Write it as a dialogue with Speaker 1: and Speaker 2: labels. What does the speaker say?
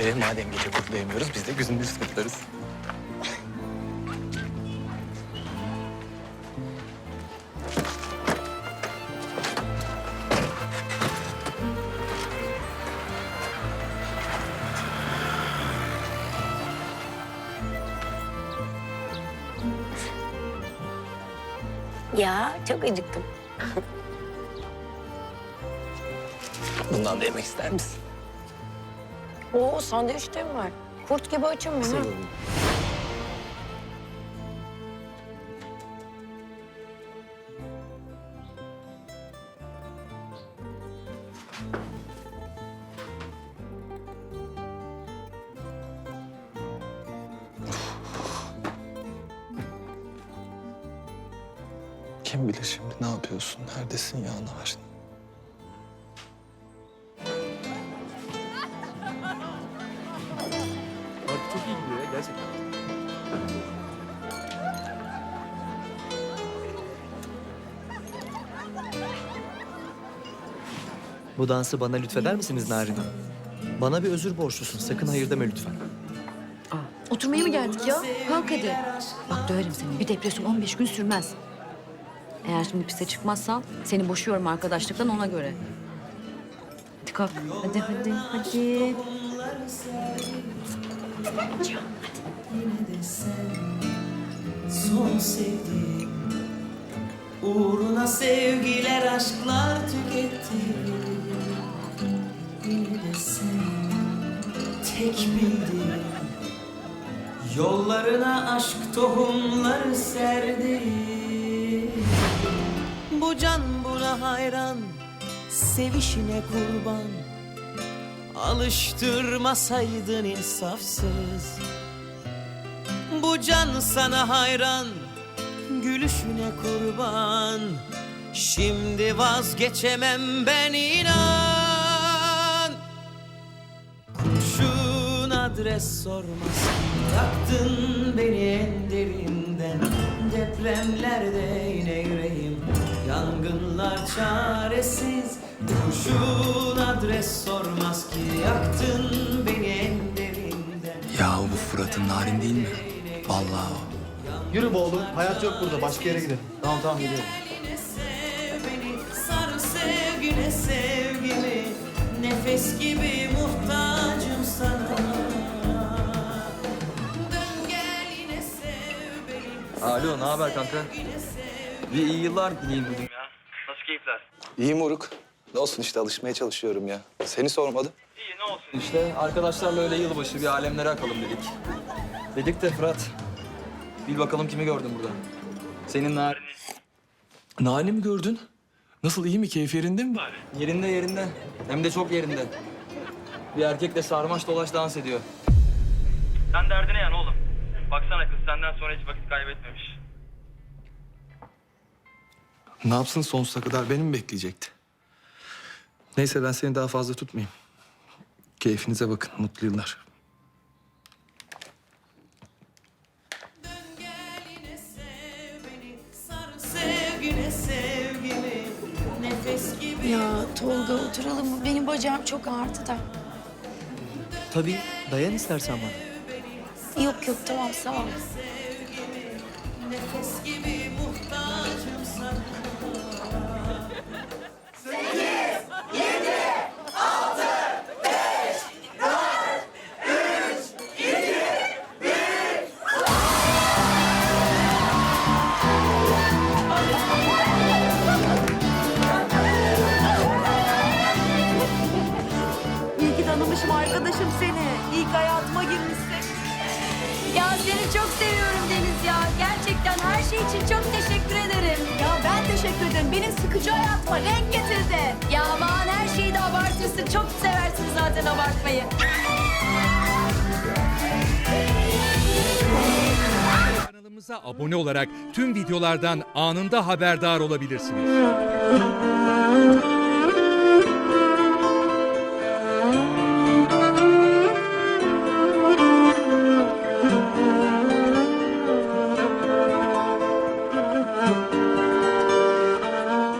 Speaker 1: Ee, madem gece kutlayamıyoruz biz de gündüz kutlarız.
Speaker 2: Ya çok acıktım.
Speaker 1: Bundan da yemek ister misin?
Speaker 2: Oo sandviç de mi var? Kurt gibi açım ben. ha.
Speaker 1: Kim bilir şimdi ne yapıyorsun? Neredesin ya Narin?
Speaker 3: Bu dansı bana lütfeder misiniz Narin Hanım? Bana bir özür borçlusun. Sakın hayır deme lütfen.
Speaker 4: Oturmaya mı geldik ya? Kalk hadi. Bak döverim seni. Bir depresyon 15 gün sürmez. Eğer şimdi piste çıkmazsan seni boşuyorum arkadaşlıktan ona göre. Hadi kalk. Hadi hadi hadi.
Speaker 5: son sevdiğim Uğruna sevgiler aşklar tükettim tek bildim Yollarına aşk tohumları serdim Bu can buna hayran Sevişine kurban. Alıştırmasaydın insafsız. Bu can sana hayran Gülüşüne kurban. Şimdi vazgeçemem ben inan adres sormaz Yaktın beni en derinden Depremlerde yine yüreğim Yangınlar çaresiz Kurşun adres sormaz ki Yaktın beni en derinden
Speaker 1: Ya bu Fırat'ın Narin değil mi? Vallahi o.
Speaker 3: Yürü be oğlum. Hayat yok burada. Başka yere gidelim. Tamam tamam gidiyorum.
Speaker 5: Sevgine sevgimi Nefes gibi muhtacım
Speaker 3: Alo ne haber kanka? Bir iyi yıllar dileyim dedim.
Speaker 6: ya. Nasıl keyifler?
Speaker 1: İyi moruk. Ne olsun işte alışmaya çalışıyorum ya. Seni sormadım.
Speaker 6: İyi ne olsun.
Speaker 3: İşte arkadaşlarla öyle yılbaşı bir alemlere akalım dedik. Dedik de Fırat. Bil bakalım kimi gördün burada. Senin Narin.
Speaker 1: Narin'i mi gördün? Nasıl iyi mi? Keyfi yerinde mi bari?
Speaker 3: Yerinde yerinde. Hem de çok yerinde. Bir erkekle sarmaş dolaş dans ediyor.
Speaker 6: Sen derdine yan oğlum. Baksana kız senden sonra hiç vakit kaybetmemiş.
Speaker 1: Ne yapsın sonsuza kadar beni mi bekleyecekti? Neyse ben seni daha fazla tutmayayım. Keyfinize bakın. Mutlu yıllar.
Speaker 5: Yine sev beni, sar sevgine sevgimi Nefes gibi
Speaker 2: Ya Tolga oturalım mı? Benim bacağım çok ağrıdı da.
Speaker 3: Tabii dayan istersen bana.
Speaker 2: Yok yok tamam sağ ol.
Speaker 5: Nefes gibi muhtacım
Speaker 4: İyi ki tanımışım arkadaşım seni. İlk hayatıma girmişsin.
Speaker 2: Ya seni çok seviyorum Deniz ya. Gerçekten her şey için çok teşekkür ederim.
Speaker 4: Ya ben teşekkür ederim. Benim sıkıcı hayatıma renk getirdi.
Speaker 2: Ya aman her şeyi de abartırsın. Çok seversin zaten abartmayı.
Speaker 7: Kanalımıza abone olarak tüm videolardan anında haberdar olabilirsiniz.